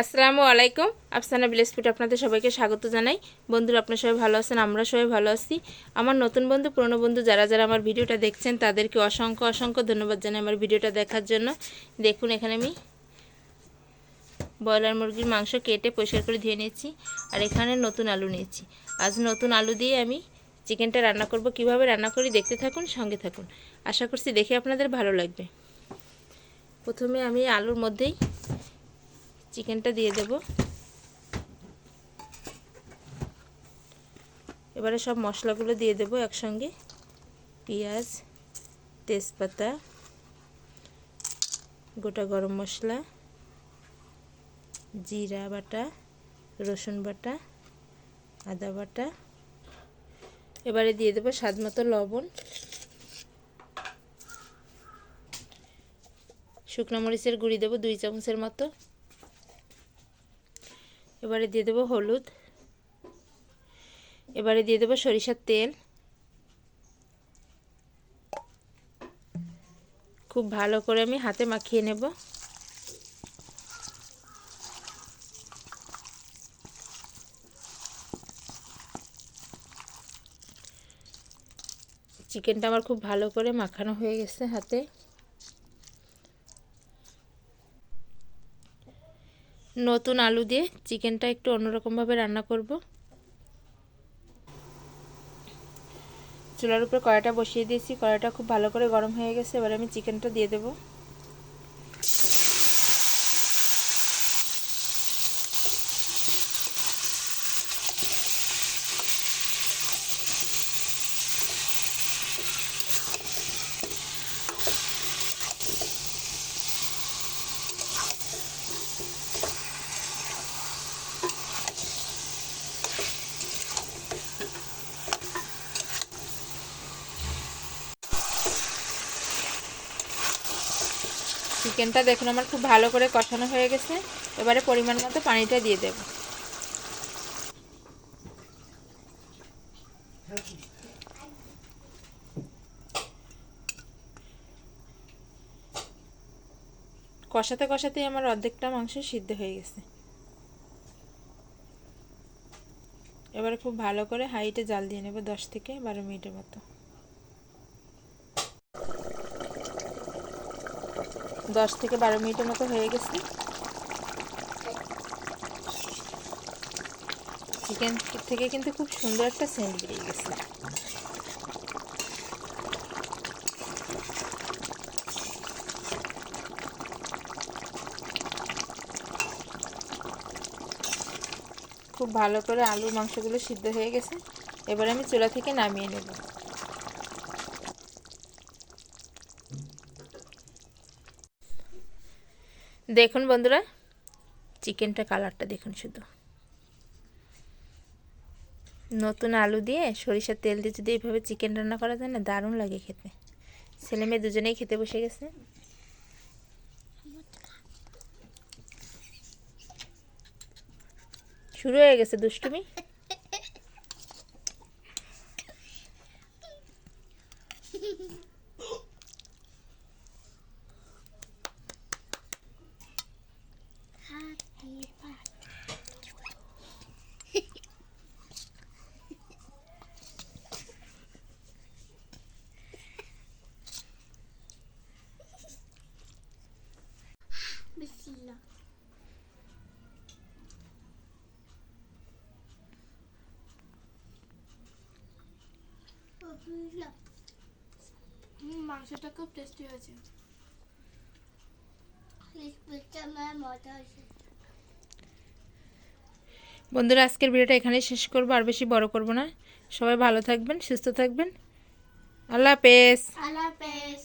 আসসালামু আলাইকুম। আফসানা ফুড আপনাদের সবাইকে স্বাগত জানাই। বন্ধুরা, আপনারা সবাই ভালো আছেন? আমরা সবাই ভালো আছি। আমার নতুন বন্ধু, পুরনো বন্ধু যারা যারা আমার ভিডিওটা দেখছেন, তাদেরকে অসংখ্য অসংখ্য ধন্যবাদ জানাই আমার ভিডিওটা দেখার জন্য। দেখুন, এখানে আমি ব্রয়লার মুরগির মাংস কেটে পরিষ্কার করে ধুয়ে নিয়েছি আর এখানে নতুন আলু নিয়েছি। আজ নতুন আলু দিয়ে আমি চিকেনটা রান্না করব। কীভাবে রান্না করি দেখতে থাকুন, সঙ্গে থাকুন। আশা করছি দেখে আপনাদের ভালো লাগবে। প্রথমে আমি আলুর মধ্যেই চিকেনটা দিয়ে দেব। এবারে সব মশলাগুলো দিয়ে দেব একসঙ্গে। পেঁয়াজ, তেজপাতা, গোটা গরম মশলা, জিরা বাটা, রসুন বাটা, আদা বাটা। এবারে দিয়ে দেবো স্বাদ মতো লবণ। শুকনো মরিচের গুঁড়ি দেবো দুই চামচের মতো। এবারে দিয়ে দেবো হলুদ। এবারে দিয়ে দেবো সরিষার তেল। খুব ভালো করে আমি হাতে মাখিয়ে নেব। চিকেনটা আমার খুব ভালো করে মাখানো হয়ে গেছে হাতে। নতুন আলু দিয়ে চিকেনটা একটু অন্যরকমভাবে রান্না করব। চুলার উপরে কড়াইটা বসিয়ে দিয়েছি। কড়াইটা খুব ভালো করে গরম হয়ে গেছে। এবার আমি চিকেনটা দিয়ে দেব। চিকেনটা দেখুন, আমার খুব ভালো করে কষানো হয়ে গেছে। এবারে পরিমাণ মতো পানিটা দিয়ে দেব। কষাতে কষাতেই আমার অর্ধেকটা মাংস সিদ্ধ হয়ে গেছে। এবারে খুব ভালো করে হাইটে জাল দিয়ে নেব দশ থেকে বারো মিনিটের মতো। দশ থেকে বারো মিনিটের মতো হয়ে গেছে। চিকেন থেকে কিন্তু খুব সুন্দর একটা সেন্ট বেরিয়ে গেছে। খুব ভালো করে আলু মাংসগুলো সিদ্ধ হয়ে গেছে। এবার আমি চুলা থেকে নামিয়ে নেব। দেখুন বন্ধুরা, চিকেনটা কালারটা দেখুন শুধু। নতুন আলু দিয়ে সরিষার তেল দিয়ে যদি এইভাবে চিকেন রান্না করা যায় না, দারুণ লাগে খেতে। ছেলে মেয়ে দুজনেই খেতে বসে গেছে। শুরু হয়ে গেছে দুষ্টুমি। মাংসটা খুব টেস্টি হয়েছে। বন্ধুরা আজকের ভিডিওটা এখানে শেষ করব আর বেশি বড় করব না। সবাই ভালো থাকবেন সুস্থ থাকবেন। আল্লাহ হাফেজ। আল্লাহ হাফেজ।